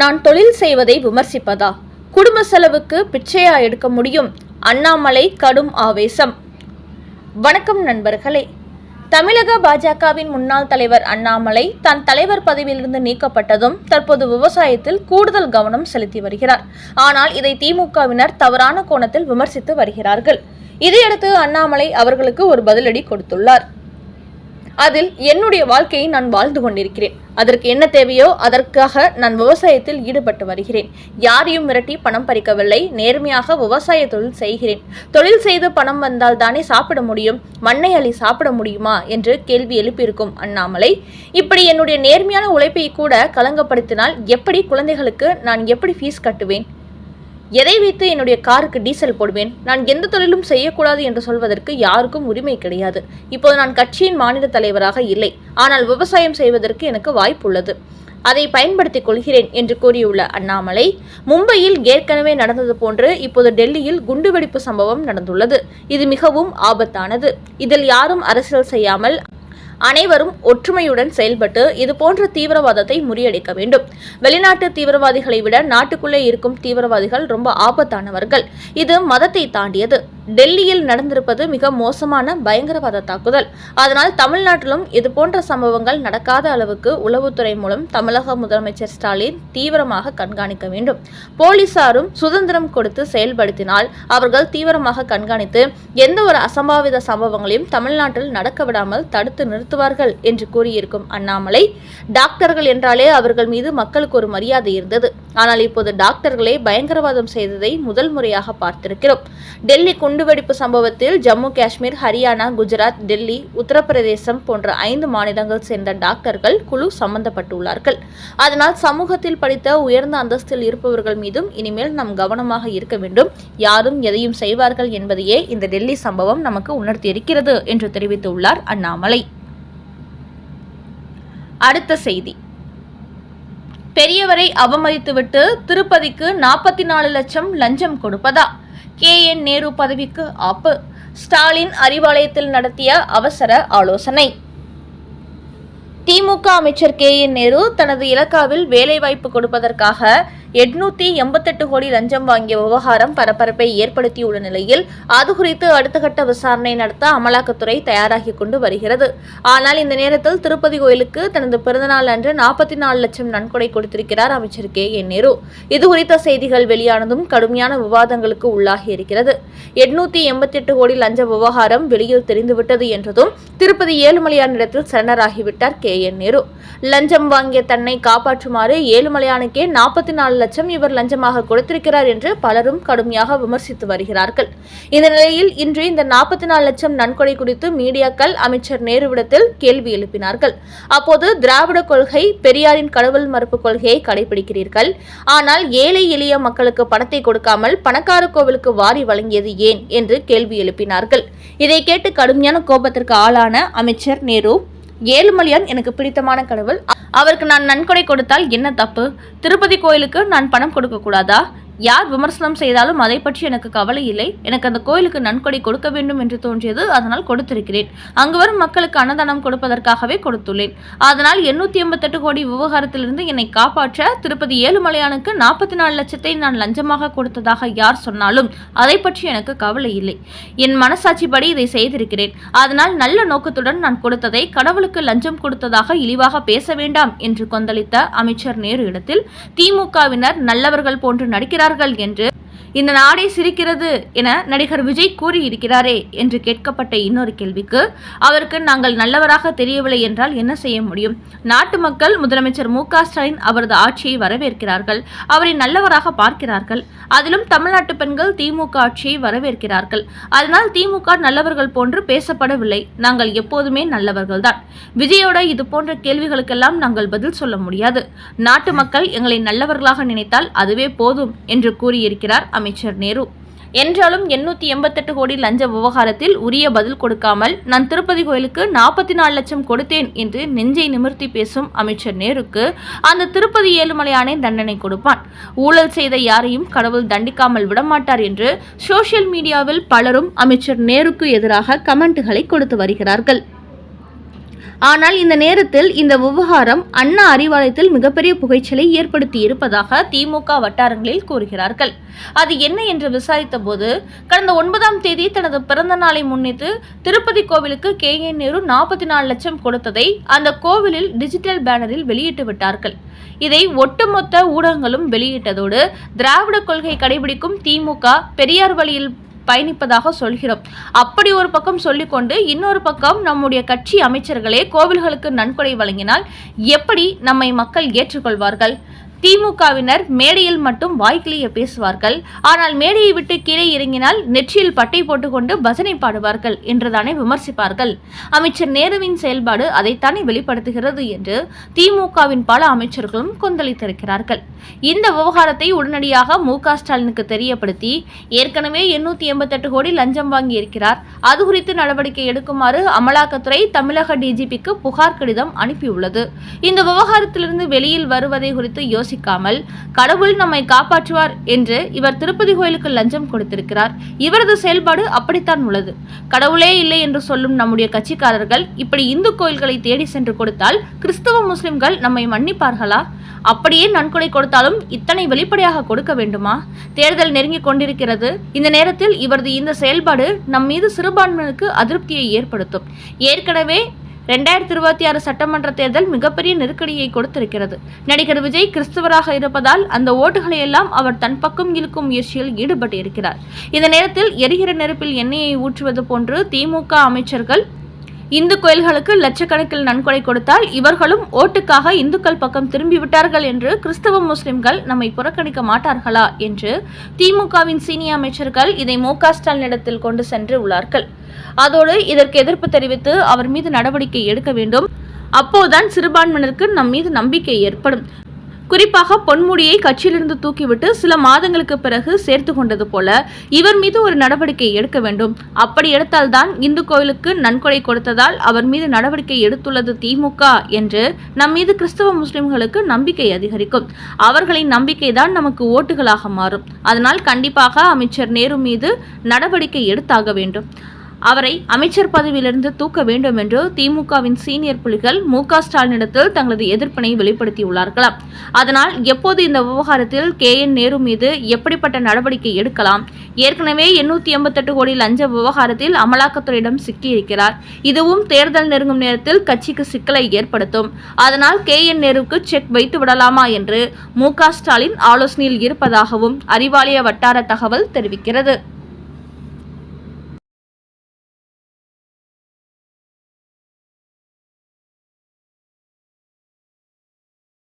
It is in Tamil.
நான் தொழில் செய்வதை விமர்சிப்பதா? குடும்ப செலவுக்கு பிச்சையா எடுக்க முடியும்? அண்ணாமலை கடும் ஆவேசம். வணக்கம் நண்பர்களே. தமிழக பாஜகவின் முன்னாள் தலைவர் அண்ணாமலை தான் தலைவர் பதவியிலிருந்து நீக்கப்பட்டதும் தற்போது விவசாயத்தில் கூடுதல் கவனம் செலுத்தி வருகிறார். ஆனால் இதை திமுகவினர் தவறான கோணத்தில் விமர்சித்து வருகிறார்கள். இதையடுத்து அண்ணாமலை அவர்களுக்கு ஒரு பதிலடி கொடுத்துள்ளார். அதில் என்னுடைய வாழ்க்கையை நான் வாழ்ந்து கொண்டிருக்கிறேன். அதற்கு என்ன தேவையோ அதற்காக நான் விவசாயத்தில் ஈடுபட்டு வருகிறேன். யாரையும் மிரட்டி பணம் பறிக்கவில்லை. நேர்மையாக விவசாய தொழில் செய்கிறேன். தொழில் செய்து பணம் வந்தால் தானே சாப்பிட முடியும். மண்ணை அள்ளி சாப்பிட முடியுமா? என்று கேள்வி எழுப்பியிருக்கும் அண்ணாமலை. இப்படி என்னுடைய நேர்மையான உழைப்பை கூட களங்கப்படுத்தினால் எப்படி குழந்தைகளுக்கு நான் எப்படி ஃபீஸ் கட்டுவேன்? எதை வைத்து என்னுடைய காருக்கு டீசல் போடுவேன்? நான் எந்த தொழிலும் செய்யக்கூடாது என்று சொல்வதற்கு யாருக்கும் உரிமை கிடையாது. இப்போது நான் கட்சியின் மாநில தலைவராக இல்லை. ஆனால் விவசாயம் செய்வதற்கு எனக்கு வாய்ப்புள்ளது. அதை பயன்படுத்திக் கொள்கிறேன் என்று கூறியுள்ள அண்ணாமலை மும்பையில் ஏற்கனவே நடந்தது போன்று இப்போது டெல்லியில் குண்டுவெடிப்பு சம்பவம் நடந்துள்ளது. இது மிகவும் ஆபத்தானது. இதில் யாரும் அரசியல் செய்யாமல் அனைவரும் ஒற்றுமையுடன் செயல்பட்டு இது போன்ற தீவிரவாதத்தை முறியடிக்க வேண்டும். வெளிநாட்டு தீவிரவாதிகளை விட நாட்டுக்குள்ளே இருக்கும் தீவிரவாதிகள் ரொம்ப ஆபத்தானவர்கள். இது மதத்தை தாண்டியது. டெல்லியில் நடந்திருப்பது மிக மோசமான பயங்கரவாத தாக்குதல். அதனால் தமிழ்நாட்டிலும் இது போன்ற சம்பவங்கள் நடக்காத அளவுக்கு உளவுத்துறை மூலம் தமிழக முதலமைச்சர் ஸ்டாலின் தீவிரமாக கண்காணிக்க வேண்டும். போலீசாரும் சுதந்திரம் கொடுத்து செயல்படுத்தினால் அவர்கள் தீவிரமாக கண்காணித்து எந்த ஒரு அசம்பாவித சம்பவங்களையும் தமிழ்நாட்டில் நடக்க விடாமல் தடுத்து நிறுத்துவார்கள் என்று கூறியிருக்கும் அண்ணாமலை டாக்டர்கள் என்றாலே அவர்கள் மீது மக்களுக்கு ஒரு மரியாதை இருந்தது. ஆனால் இப்போது டாக்டர்களே பயங்கரவாதம் செய்ததை முதல் முறையாக பார்த்திருக்கிறோம். டெல்லி குண்டுவெடிப்பு சம்பவத்தில் ஜம்மு காஷ்மீர் ஹரியானா குஜராத் டெல்லி உத்தரப்பிரதேசம் போன்ற ஐந்து மாநிலங்கள் சேர்ந்த டாக்டர்கள் குழு சம்பந்தப்பட்டுள்ளார்கள். அதனால் சமூகத்தில் படித்த உயர்ந்த அந்தஸ்தில் இருப்பவர்கள் மீதும் இனிமேல் நாம் கவனமாக இருக்க வேண்டும். யாரும் எதையும் செய்வார்கள் என்பதையே இந்த டெல்லி சம்பவம் நமக்கு உணர்த்தியிருக்கிறது என்று தெரிவித்துள்ளார் அண்ணாமலை. அடுத்த செய்தி. பெரியவரை அவமதித்துவிட்டு திருப்பதிக்கு நாற்பத்தி நாலு லட்சம் லஞ்சம் கொடுப்பதா? கே என் நேரு பதவிக்கு ஆப்பு. ஸ்டாலின் அறிவாலயத்தில் நடத்திய அவசர ஆலோசனை. திமுக அமைச்சர் கே என் நேரு தனது இலக்காவில் வேலைவாய்ப்பு கொடுப்பதற்காக எட்நூத்தி எண்பத்தெட்டு கோடி லஞ்சம் வாங்கிய விவகாரம் பரபரப்பை ஏற்படுத்தியுள்ள நிலையில் அது குறித்து அடுத்த கட்ட விசாரணை நடத்த அமலாக்கத்துறை தயாராகி கொண்டு வருகிறது. ஆனால் இந்த நேரத்தில் திருப்பதி கோயிலுக்கு தனது பிறந்தநாள் அன்று நாற்பத்தி நாலு லட்சம் நன்கொடை கொடுத்திருக்கிறார் அமைச்சர் கே. என். நேரு. இது குறித்த செய்திகள் வெளியானதும் கடுமையான விவாதங்களுக்கு உள்ளாகி இருக்கிறது. எட்நூத்தி எண்பத்தி எட்டு கோடி லஞ்ச விவகாரம் வெளியில் தெரிந்துவிட்டது என்றதும் திருப்பதி ஏழுமலையானிடத்தில் சரணராகிவிட்டார் கே. என். நேரு. லஞ்சம் வாங்கிய தன்னை காப்பாற்றுமாறு ஏழுமலையானுக்கே நாற்பத்தி நாலு லட்சம் இவர் லஞ்சமாக கொடுத்திருக்கிறார் என்று பலரும் கடுமையாக விமர்சித்து வருகிறார்கள். இந்த நிலையில் இன்று இந்த நாற்பத்தி நாலு லட்சம் நன்கொடை குறித்து மீடியாக்கள் அமைச்சர் நேருவிடத்தில் கேள்வி எழுப்பினார்கள். அப்போது திராவிட கொள்கை பெரியாரின் கடவுள் மறுப்பு கொள்கையை கடைபிடிக்கிறீர்கள். ஆனால் ஏழை எளிய மக்களுக்கு பணத்தை கொடுக்காமல் பணக்கார கோவிலுக்கு வாரி வழங்கியது ஏன்? என்று கேள்வி எழுப்பினார்கள். இதை கேட்டு கடுமையான கோபத்திற்கு ஆளான அமைச்சர் நேரு ஏழுமலையான் எனக்கு பிடித்தமான கடவுள். அவருக்கு நான் நன்கொடை கொடுத்தால் என்ன தப்பு? திருப்பதி கோயிலுக்கு நான் பணம் கொடுக்க கூடாதா யார் விமர்சனம் செய்தாலும் அதை பற்றி எனக்கு கவலை இல்லை. எனக்கு அந்த கோயிலுக்கு நன்கொடை கொடுக்க வேண்டும் என்று தோன்றியது அதனால் கொடுத்திருக்கிறேன். அங்கு வரும் மக்களுக்கு அன்னதானம் கொடுப்பதற்காகவே கொடுத்துள்ளேன். அதனால் எண்ணூத்தி எண்பத்தெட்டு கோடி விவகாரத்திலிருந்து என்னை காப்பாற்ற திருப்பதி ஏழுமலையானுக்கு நாற்பத்தி நாலு லட்சத்தை நான் லஞ்சமாக கொடுத்ததாக யார் சொன்னாலும் அதை பற்றி எனக்கு கவலை இல்லை. என் மனசாட்சிப்படி இதை செய்திருக்கிறேன். அதனால் நல்ல நோக்கத்துடன் நான் கொடுத்ததை கடவுளுக்கு லஞ்சம் கொடுத்ததாக இழிவாக பேச வேண்டாம் என்று கொந்தளித்த அமைச்சர் நேரு இடத்தில் திமுகவினர் நல்லவர்கள் போன்று நடிக்கிறார் நடிக்கிறார்கள் என்று இந்த நாடே சிரிக்கிறது என நடிகர் விஜய் கூறியிருக்கிறாரே என்று கேட்கப்பட்ட இன்னொரு கேள்விக்கு அவருக்கு நாங்கள் நல்லவராக தெரியவில்லை என்றால் என்ன செய்ய முடியும்? நாட்டு மக்கள் முதலமைச்சர் மு ஸ்டாலின் அவரது ஆட்சியை வரவேற்கிறார்கள் அவரை நல்லவராக பார்க்கிறார்கள். அதிலும் தமிழ்நாட்டு பெண்கள் திமுக ஆட்சியை வரவேற்கிறார்கள். அதனால் திமுக நல்லவர்கள் போன்று பேசப்படவில்லை. நாங்கள் எப்போதுமே நல்லவர்கள்தான். விஜயோட இது போன்ற கேள்விகளுக்கெல்லாம் நாங்கள் பதில் சொல்ல முடியாது. நாட்டு மக்கள் எங்களை நல்லவர்களாக நினைத்தால் அதுவே போதும் என்று கூறியிருக்கிறார் அமைச்சர் நேரு. என்றாலும் எண்ணூத்தி எண்பத்தெட்டு கோடி லஞ்ச விவகாரத்தில் உரிய பதில் கொடுக்காமல் நான் திருப்பதி கோயிலுக்கு நாற்பத்தி நாலு லட்சம் கொடுத்தேன் என்று நெஞ்சை நிமிர்த்தி பேசும் அமைச்சர் நேருக்கு அந்த திருப்பதி ஏழுமலையானே தண்டனை கொடுப்பான். ஊழல் செய்த யாரையும் கடவுள் தண்டிக்காமல் விடமாட்டார் என்று சோஷியல் மீடியாவில் பலரும் அமைச்சர் நேருக்கு எதிராக கமெண்ட்டுகளை கொடுத்து வருகிறார்கள். ஆனால் இந்த நேரத்தில் இந்த விவகாரம் அண்ணா அறிவாலயத்தில் மிகப்பெரிய புகைச்சலை ஏற்படுத்தி இருப்பதாக திமுக வட்டாரங்களில் கூறுகிறார்கள். அது என்ன என்று விசாரித்த போது கடந்த ஒன்பதாம் தேதி தனது பிறந்த நாளை முன்னிட்டு திருப்பதி கோவிலுக்கு கே. என் நேரு நாற்பத்தி நாலு லட்சம் கொடுத்ததை அந்த கோவிலில் டிஜிட்டல் பேனரில் வெளியிட்டு விட்டார்கள். இதை ஒட்டுமொத்த ஊடகங்களும் வெளியிட்டதோடு திராவிட கொள்கை கடைபிடிக்கும் திமுக பெரியார் வழியில் பயணிப்பதாக சொல்கிறோம். அப்படி ஒரு பக்கம் சொல்லிக்கொண்டு இன்னொரு பக்கம் நம்முடைய கட்சி அமைச்சர்களே கோவில்களுக்கு நன்கொடை வழங்கினால் எப்படி நம்மை மக்கள் ஏற்றுக்கொள்வார்கள்? திமுகவினர் மேடையில் மட்டும் வாய்க்கிலேயே பேசுவார்கள். ஆனால் மேடையை விட்டு கீழே இறங்கினால் நெற்றியில் பட்டை போட்டுக்கொண்டு பஜனை பாடுவார்கள் என்றுதானே விமர்சிப்பார்கள். அமைச்சர் நேருவின் செயல்பாடு அதைத்தானே வெளிப்படுத்துகிறது என்று திமுகவின் பல அமைச்சர்களும் கொந்தளித்திருக்கிறார்கள். இந்த விவகாரத்தை உடனடியாக மு க ஸ்டாலினுக்கு தெரியப்படுத்தி ஏற்கனவே எண்ணூத்தி எண்பத்தெட்டு கோடி லஞ்சம் வாங்கி இருக்கிறார் அது குறித்து நடவடிக்கை எடுக்குமாறு அமலாக்கத்துறை தமிழக டிஜிபிக்கு புகார் கடிதம் அனுப்பியுள்ளது. இந்த விவகாரத்திலிருந்து வெளியில் வருவதை குறித்து யோசி முயற்சிக்காமல் கடவுள் நம்மை காப்பாற்றுவார் என்று இவர் திருப்பதி கோயிலுக்கு லஞ்சம் கொடுத்திருக்கிறார். இவரது செயல்பாடு அப்படித்தான் உள்ளது. கடவுளே இல்லை என்று சொல்லும் நம்முடைய கட்சிக்காரர்கள் இப்படி இந்து கோயில்களை தேடி சென்று கொடுத்தால் கிறிஸ்தவ முஸ்லிம்கள் நம்மை மன்னிப்பார்களா? அப்படியே நன்கொடை கொடுத்தாலும் இத்தனை வெளிப்படையாக கொடுக்க வேண்டுமா? தேர்தல் நெருங்கிக் கொண்டிருக்கிறது. இந்த நேரத்தில் இவரது இந்த செயல்பாடு நம் மீது சிறுபான்மையினருக்கு அதிருப்தியை ஏற்படுத்தும். ஏற்கனவே ரெண்டாயிரத்தி இருபத்தி ஆறு சட்டமன்ற தேர்தல் மிகப்பெரிய நெருக்கடியை கொடுத்திருக்கிறது. நடிகர் விஜய் கிறிஸ்தவராக இருப்பதால் அந்த ஓட்டுகளை எல்லாம் அவர் தன் பக்கம் இழுக்கும் முயற்சியில் ஈடுபட்டு இருக்கிறார் இந்த நேரத்தில் எரிகிற நெருப்பில் எண்ணெயை ஊற்றுவது போன்று திமுக அமைச்சர்கள் இந்து கோயில்களுக்கு லட்சக்கணக்கில் நன்கொடை கொடுத்தால் இவர்களும் ஓட்டுக்காக இந்துக்கள் பக்கம் திரும்பிவிட்டார்கள் என்று கிறிஸ்தவ முஸ்லிம்கள் நம்மை புறக்கணிக்க மாட்டார்களா? என்று திமுகவின் சீனியர் அமைச்சர்கள் இதை மு க ஸ்டாலினிடத்தில் கொண்டு சென்று உள்ளார்கள். அதோடு இதற்கு எதிர்ப்பு தெரிவித்து அவர் மீது நடவடிக்கை எடுக்க வேண்டும். அப்போதுதான் சிறுபான்மையினருக்கு நம் மீது நம்பிக்கை ஏற்படும். குறிப்பாக பொன்முடியை கட்சியிலிருந்து தூக்கிவிட்டு சில மாதங்களுக்கு பிறகு சேர்த்து கொண்டது போல இவர் மீது ஒரு நடவடிக்கை எடுக்க வேண்டும். அப்படி எடுத்தால்தான் இந்து கோயிலுக்கு நன்கொடை கொடுத்ததால் அவர் மீது நடவடிக்கை எடுத்துள்ளது திமுக என்று நம் மீது கிறிஸ்தவ முஸ்லிம்களுக்கு நம்பிக்கை அதிகரிக்கும். அவர்களின் நம்பிக்கை தான் நமக்கு ஓட்டுகளாக மாறும். அதனால் கண்டிப்பாக அமைச்சர் நேரு மீது நடவடிக்கை எடுத்தாக வேண்டும். அவரை அமைச்சர் பதவியிலிருந்து தூக்க வேண்டும் என்று திமுகவின் சீனியர் புலிகள் மு க ஸ்டாலினிடத்தில் தங்களது எதிர்ப்பினை வெளிப்படுத்தியுள்ளார்களாம் அதனால் எப்போது இந்த விவகாரத்தில் கே என் நேரு மீது எப்படிப்பட்ட நடவடிக்கை எடுக்கலாம்? ஏற்கனவே எண்ணூத்தி எண்பத்தெட்டு கோடி லஞ்ச விவகாரத்தில் அமலாக்கத்துறையிடம் சிக்கியிருக்கிறார். இதுவும் தேர்தல் நெருங்கும் நேரத்தில் கட்சிக்கு சிக்கலை ஏற்படுத்தும். அதனால் கே என் நேருவுக்கு செக் வைத்து விடலாமா என்று மு க ஸ்டாலின் ஆலோசனையில் இருப்பதாகவும் அறிவாலய வட்டார தகவல் தெரிவிக்கிறது.